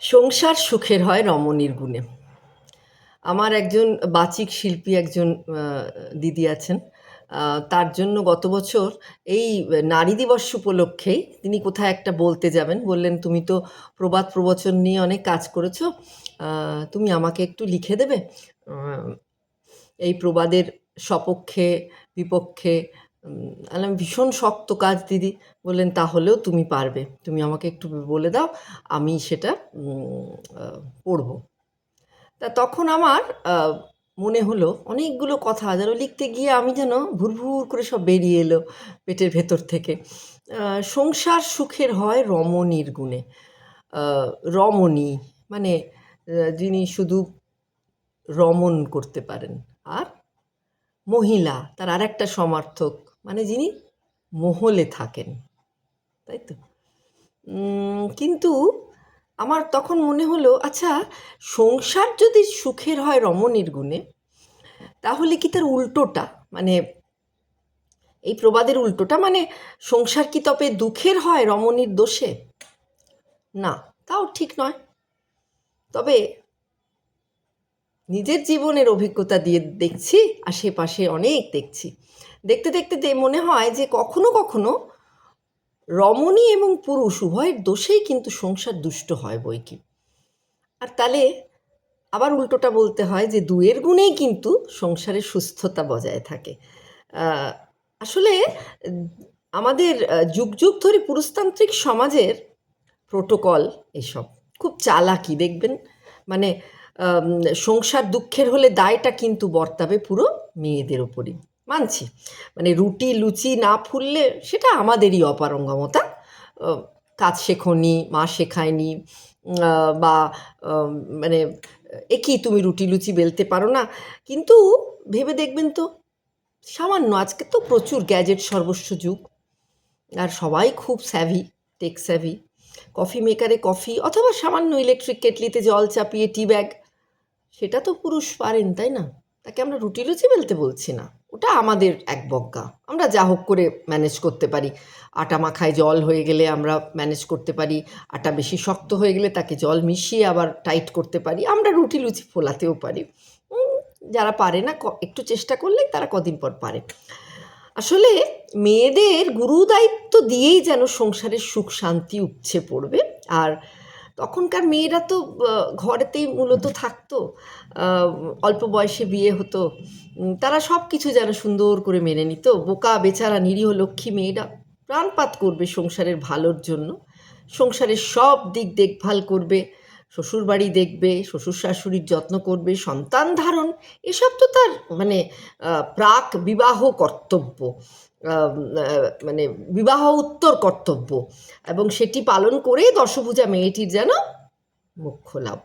সংসার সুখের হয় রমণীর গুণে। আমার একজন বাচিক শিল্পী একজন দিদি আছেন। তার জন্য গত বছর এই নারী দিবস উপলক্ষেই তিনি কোথায় একটা বলতে যাবেন। বললেন, তুমি তো প্রবাদ প্রবচন নিয়ে অনেক কাজ করেছ তুমি আমাকে একটু লিখে দেবে? এই প্রবাদের সপক্ষে, বিপক্ষে আলাম ভীষণ শক্ত কাজ, দিদি। বললেন, তাহলেও তুমি পারবে। তুমি আমাকে একটু বলে দাও, আমি সেটা পড়ব। তা তখন আমার মনে হলো, অনেকগুলো কথা যেন লিখতে গিয়ে আমি যেন ভুরভুর করে সব বেরিয়ে এলো পেটের ভেতর থেকে। সংসার সুখের হয় রমণীর গুণে। রমণী মানে যিনি শুধু রমণ করতে পারেন। আর মহিলা, তার আরেকটা সমার্থক মানে যিনি মহলে থাকেন। তাই তো? কিন্তু আমার তখন মনে হলো আচ্ছা সংসার যদি সুখের হয় রমণীর গুণে, তাহলে কি তার উল্টোটা? মানে এই প্রবাদের উল্টোটা মানে সংসার কি তবে দুঃখের হয় রমণীর দোষে? না, তাও ঠিক নয়। তবে নিজের জীবনের অভিজ্ঞতা দিয়ে দেখছি, আশেপাশে অনেক দেখছি। দেখতে দেখতে মনে হয় যে কখনো কখনো রমণী এবং পুরুষ উভয়ের দোষেই কিন্তু সংসার দুষ্ট হয় বই কি আর তাহলে আবার উল্টোটা বলতে হয় যে দুয়ের গুণেই কিন্তু সংসারের সুস্থতা বজায় থাকে। আসলে আমাদের যুগ যুগ ধরে পুরুষতান্ত্রিক সমাজের প্রোটোকল এসব। খুব চালাকি, দেখবেন? মানে সংসার দুঃখের হলে দায়টা কিন্তু বর্তাবে পুরো মেয়েদের ওপরই মানছি। মানে রুটি, লুচি না ফুললে সেটা আমাদেরই অপারঙ্গমতা। কাজ শেখনি, মা শেখায়নি বা মানে একই তুমি রুটি, লুচি বেলতে পারো না। কিন্তু ভেবে দেখবেন তো, সামান্য আজকে তো প্রচুর গ্যাজেট সর্বস্ব যুগ। আর সবাই খুব স্যাভি টেক স্যাভি কফি মেকারে কফি অথবা সামান্য ইলেকট্রিক কেটলিতে জল চাপিয়ে টি ব্যাগ সেটা তো পুরুষ পারেন, তাই না? তাকে আমরা রুটি, লুচি বেলতে বলছি না। ওটা আমাদের এক বজ্ঞা। আমরা যা হোক করে ম্যানেজ করতে পারি। আটা মাখায় জল হয়ে গেলে আমরা ম্যানেজ করতে পারি। আটা বেশি শক্ত হয়ে গেলে তাকে জল মিশিয়ে আবার টাইট করতে পারি। আমরা রুটি লুচি ফোলাতেও পারি। যারা পারে না একটু চেষ্টা করলেই তারা কদিন পর পারে। আসলে মেয়েদের গুরু দায়িত্ব দিয়েই যেন সংসারের সুখ শান্তি উপছে পড়বে। আর তখনকার মেয়েরা তো ঘরেতেই মূলত থাকতো অল্প বয়সে বিয়ে হতো। তারা সব কিছু যেন সুন্দর করে মেনে নিত। বোকা, বেচারা, নিরীহ লক্ষ্মী মেয়েরা প্রাণপাত করবে সংসারের ভালোর জন্য। সংসারের সব দিক দেখভাল করবে, শ্বশুরবাড়ি দেখবে শ্বশুর শাশুড়ির যত্ন করবে, সন্তান ধারণ, এসব তো তার মানে প্রাক বিবাহ কর্তব্য। মানে বিবাহ উত্তর কর্তব্য। এবং সেটি পালন করে দশভূজা মেয়েটির যেন মুখ্য লাভ।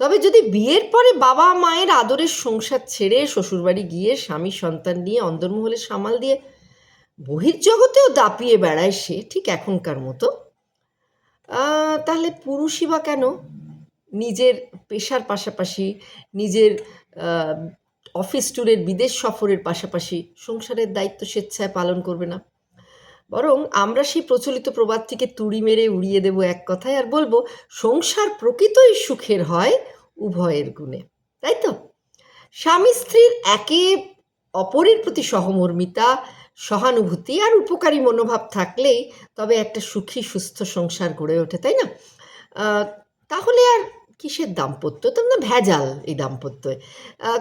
তবে যদি বিয়ের পরে বাবা মায়ের আদরের সংসার ছেড়ে শ্বশুরবাড়ি গিয়ে স্বামী সন্তান নিয়ে অন্দরমহলে সামাল দিয়ে বহির্জগতেও দাপিয়ে বেড়ায় সে ঠিক এখনকার মতো তাহলে পুরুষই বা কেন? নিজের পেশার পাশাপাশি নিজের অফিস ট্যুরের বিদেশ সফরের পাশাপাশি সংসারের দায়িত্ব স্বেচ্ছায় পালন করবে না। বরং আমরা সেই প্রচলিত প্রবাদটিকে তুড়ি মেরে উড়িয়ে দেব এক কথায় আর বলব, সংসার প্রকৃতই সুখের হয় উভয়ের গুণে। তাই তো? স্বামী স্ত্রীর একে অপরের প্রতি সহমর্মিতা, সহানুভূতি আর উপকারী মনোভাব থাকলেই তবে একটা সুখী সুস্থ সংসার গড়ে ওঠে, তাই না? তাহলে আর কিসের দাম্পত্য? তো না ভেজাল এই দাম্পত্যে।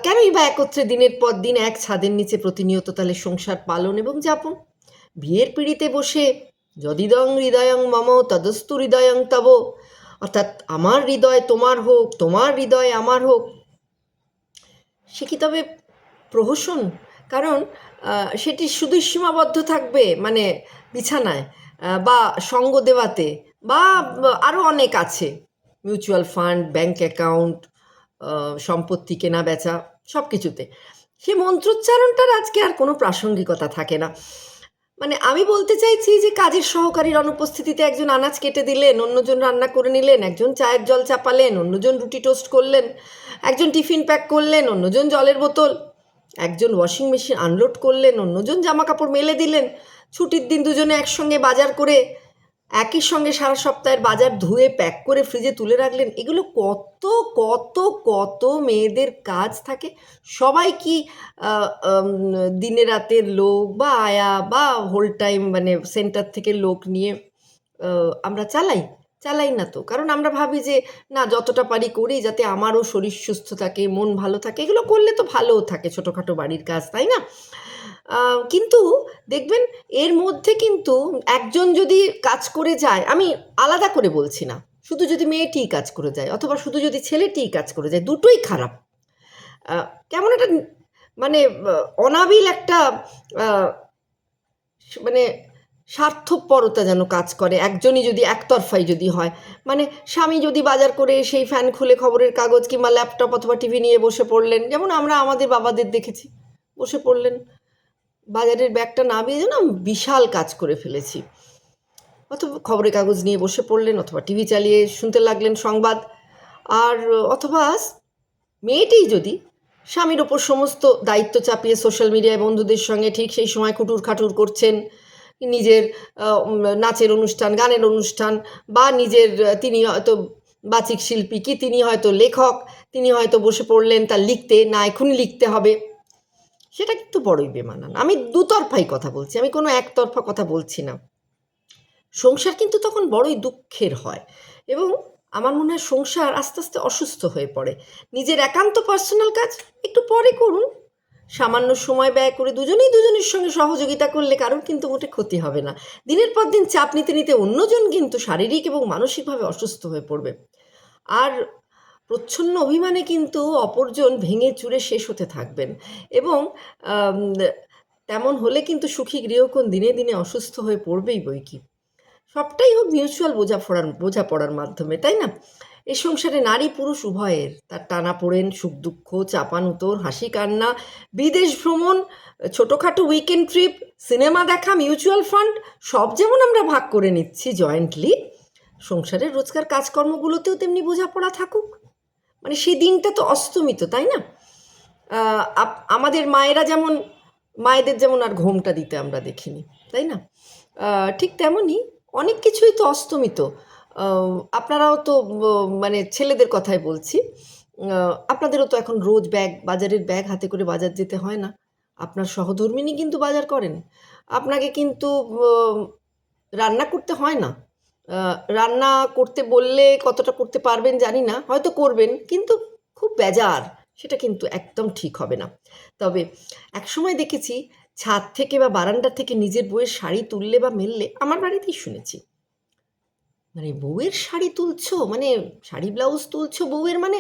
কেনই বা একত্রে দিনের পর দিন এক ছাদের নিচে প্রতিনিয়ত তাহলে সংসার পালন এবং যাপন? বিয়ের পিড়িতে বসে যদিদং হৃদয়ং মম তদস্তু হৃদয়ং তব। অর্থাৎ আমার হৃদয় তোমার হোক, তোমার হৃদয় আমার হোক। সে কি তবে প্রহসন? কারণ সেটি শুধু সীমাবদ্ধ থাকবে মানে বিছানায় বা সঙ্গ দেওয়াতে, বা আরও অনেক আছে। মিউচুয়াল ফান্ড, ব্যাংক অ্যাকাউন্ট সম্পত্তি কেনা, বেচা সব কিছুতে সে মন্ত্রোচ্চারণটার আজকে আর কোনো প্রাসঙ্গিকতা থাকে না। মানে আমি বলতে চাইছি যে কাজের সহকারীর অনুপস্থিতিতে একজন আনাজ কেটে দিলেন, অন্যজন রান্না করে নিলেন, একজন চায়ের জল চাপালেন, অন্যজন রুটি টোস্ট করলেন, একজন টিফিন প্যাক করলেন, অন্যজন জলের বোতল, একজন ওয়াশিং মেশিন আনলোড করলেন, অন্যজন জামা কাপড় মেলে দিলেন, ছুটির দিন দুজনে একসঙ্গে বাজার করে একই সঙ্গে সারা সপ্তাহের বাজার ধুয়ে প্যাক করে ফ্রিজে তুলে রাখলেন। এগুলো কত কত কত মেয়েদের কাজ থাকে? সবাই কি দিনে রাতের লোক বা আয়া বা হোল টাইম মানে সেন্টার থেকে লোক নিয়ে আমরা চালাই? চালাই না তো। কারণ আমরা ভাবি যে, না, যতটা পারি করি যাতে আমারও শরীর সুস্থ থাকে, মন ভালো থাকে। এগুলো করলে তো ভালোও থাকে ছোটোখাটো বাড়ির কাজ, তাই না? কিন্তু দেখবেন এর মধ্যে কিন্তু একজন যদি কাজ করে যায়, আমি আলাদা করে বলছি না। শুধু যদি মেয়েটিই কাজ করে যায়, অথবা শুধু যদি ছেলেটিই কাজ করে যায়, দুটোই খারাপ। কেমন একটা মানে অনাবিল একটা মানে স্বার্থপরতা যেন কাজ করে। একজনই যদি একতরফাই যদি হয়। মানে স্বামী যদি বাজার করে সেই ফ্যান খুলে খবরের কাগজ কিংবা ল্যাপটপ অথবা টিভি নিয়ে বসে পড়লেন। যেমন আমরা আমাদের বাবাদের দেখেছি। বসে পড়লেন। বাজারের ব্যাগটা না নামিয়ে যেন বিশাল কাজ করে ফেলেছি। অথবা খবরের কাগজ নিয়ে বসে পড়লেন অথবা টিভি চালিয়ে শুনতে লাগলেন সংবাদ। আর অথবা মেয়েটি যদি স্বামীর ওপর সমস্ত দায়িত্ব চাপিয়ে সোশ্যাল মিডিয়ায় বন্ধুদের সঙ্গে ঠিক সেই সময় খুটুর খাটুর করছেন। নিজের নাচের অনুষ্ঠান, গানের অনুষ্ঠান, বা নিজের তিনি হয়তো বাচিক শিল্পী কি, তিনি হয়তো লেখক, তিনি হয়তো বসে পড়লেন তার লিখতে, না এখনই লিখতে হবে। সেটা কিন্তু বড়ই বেমানান। আমি দুতরফাই কথা বলছি, আমি কোনো একতরফা কথা বলছি না। সংসার কিন্তু তখন বড়ই দুঃখের হয় এবং আমার মনে হয় সংসার আস্তে আস্তে অসুস্থ হয়ে পড়ে। নিজের একান্ত পার্সোনাল কাজ একটু পরে করুন সামান্য সময় ব্যয় করে দুজনেই দুজনের সঙ্গে সহযোগিতা করলে কারোর কিন্তু মোটে ক্ষতি হবে না। দিনের পর দিন চাপ নিতে নিতে অন্যজন কিন্তু শারীরিক এবং মানসিকভাবে অসুস্থ হয়ে পড়বে। আর প্রচ্ছন্ন অভিমানে কিন্তু অপরজন ভেঙে চুরে শেষ হতে থাকবেন এবং তেমন হলে কিন্তু সুখী গৃহকোণ দিনে দিনে অসুস্থ হয়ে পড়বেই বই কি। সবটাই হোক মিউচুয়াল বোঝাপড়ার বোঝাপড়ার মাধ্যমে, তাই না? এই সংসারে নারী পুরুষ উভয়ের। তার টানা পড়েন সুখ দুঃখ চাপানুতোর হাসি কান্না, বিদেশ ভ্রমণ, ছোটোখাটো উইকেন্ড ট্রিপ সিনেমা দেখা মিউচুয়াল ফান্ড সব যেমন আমরা ভাগ করে নিচ্ছি জয়েন্টলি সংসারের রোজকার কাজকর্মগুলোতেও তেমনি বোঝাপড়া থাকুক। মানে সেই দিনটা তো অস্তমিত, তাই না? আমাদের মায়েরা যেমন, মায়েদের যেমন আর ঘোমটা দিতে আমরা দেখিনি, তাই না? ঠিক তেমনই অনেক কিছুই তো অস্তমিত। আপনারাও তো মানে ছেলেদের কথাই বলছি। আপনাদেরও তো এখন রোজ ব্যাগ, বাজারের ব্যাগ হাতে করে বাজার যেতে হয় না। আপনার সহধর্মিনী কিন্তু বাজার করেন। আপনাকে কিন্তু রান্না করতে হয় না। রান্না করতে বললে কতটা করতে পারবেন জানি না, হয়তো করবেন, কিন্তু খুব বেজার। সেটা কিন্তু একদম ঠিক হবে না। তবে একসময় দেখেছি, ছাদ থেকে বা বারান্দা থেকে নিজের বইয়ের শাড়ি তুললে বা মেললে, আমার বাড়িতেই শুনেছি। মানে বউয়ের শাড়ি তুলছো? মানে শাড়ি, ব্লাউজ তুলছো? বউয়ের মানে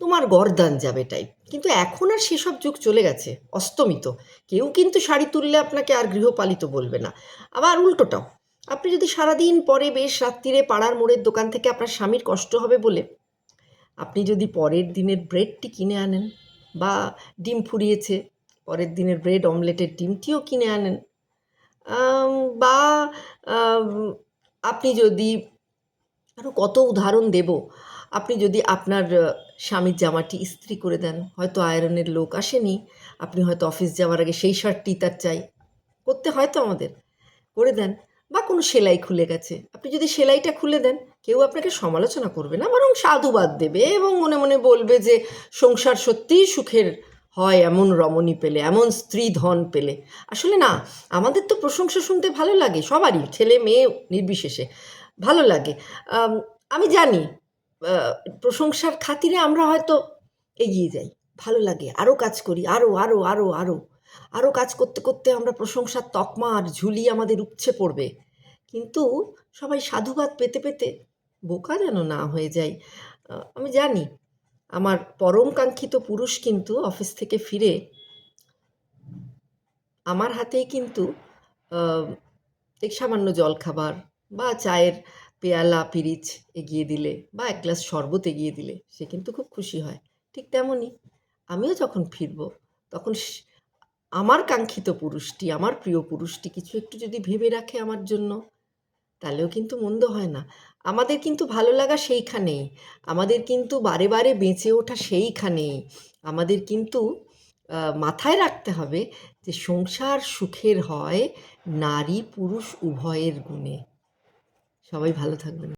তোমার গরদান যাবে টাইপ কিন্তু এখন আর সেসব যুগ চলে গেছে, অস্তমিত। কেউ কিন্তু শাড়ি তুললে আপনাকে আর গৃহপালিত বলবে না। আবার উল্টোটাও, আপনি যদি সারাদিন পরে বেশ রাত্রিরে পাড়ার মোড়ের দোকান থেকে আপনার স্বামীর কষ্ট হবে বলে আপনি যদি পরের দিনের ব্রেডটি কিনে আনেন বা ডিম ফুরিয়েছে, পরের দিনের ব্রেড, অমলেটের ডিমটিও কিনে আনেন বা আপনি যদি আরও কত উদাহরণ দেব। আপনি যদি আপনার স্বামীর জামাটি ইস্ত্রি করে দেন, হয়তো আয়রনের লোক আসেনি, আপনি হয়তো অফিস যাওয়ার আগে সেই শার্টটি তার চাই। করতে হয়তো আমাদের। করে দেন, বা কোনো সেলাই খুলে গেছে। আপনি যদি সেলাইটা খুলে দেন, কেউ আপনাকে সমালোচনা করবে না, বরং সাধুবাদ দেবে এবং মনে মনে বলবে যে, সংসার সত্যিই সুখের হয় এমন রমণী পেলে, এমন স্ত্রী ধন পেলে। আসলে না, আমাদের তো প্রশংসা শুনতে ভালো লাগে, সবারই, ছেলে, মেয়ে, নির্বিশেষে। ভালো লাগে। আমি জানি প্রশংসার খাতিরে আমরা হয়তো এগিয়ে যাই। ভালো লাগে আরও কাজ করি আরও আরও আরও আরও আরও কাজ করতে করতে আমরা প্রশংসার তকমা আর ঝুলি আমাদের উপচে পড়বে। কিন্তু সবাই সাধুবাদ পেতে পেতে বোকা যেন না হয়ে যায়। আমি জানি, আমার পরম কাঙ্ক্ষিত পুরুষ কিন্তু অফিস থেকে ফিরে আমার হাতেই কিন্তু সামান্য জলখাবার বা চায়ের পেয়ালা, পিরিচ এগিয়ে দিলে বা এক গ্লাস শরবত এগিয়ে দিলে সে কিন্তু খুব খুশি হয়। ঠিক তেমনই আমিও যখন ফিরব, তখন আমার কাঙ্ক্ষিত পুরুষটি, আমার প্রিয় পুরুষটি কিছু একটু যদি ভেবে রাখে আমার জন্য, তাহলেও কিন্তু মন্দ হয় না। আমাদের কিন্তু ভালো লাগা সেইখানেই, আমাদের কিন্তু বারে বারে বেঁচে ওঠা সেইখানেই। আমাদের কিন্তু মাথায় রাখতে হবে যে সংসার সুখের হয় নারী পুরুষ উভয়ের গুণে। সবাই ভালো থাকবেন।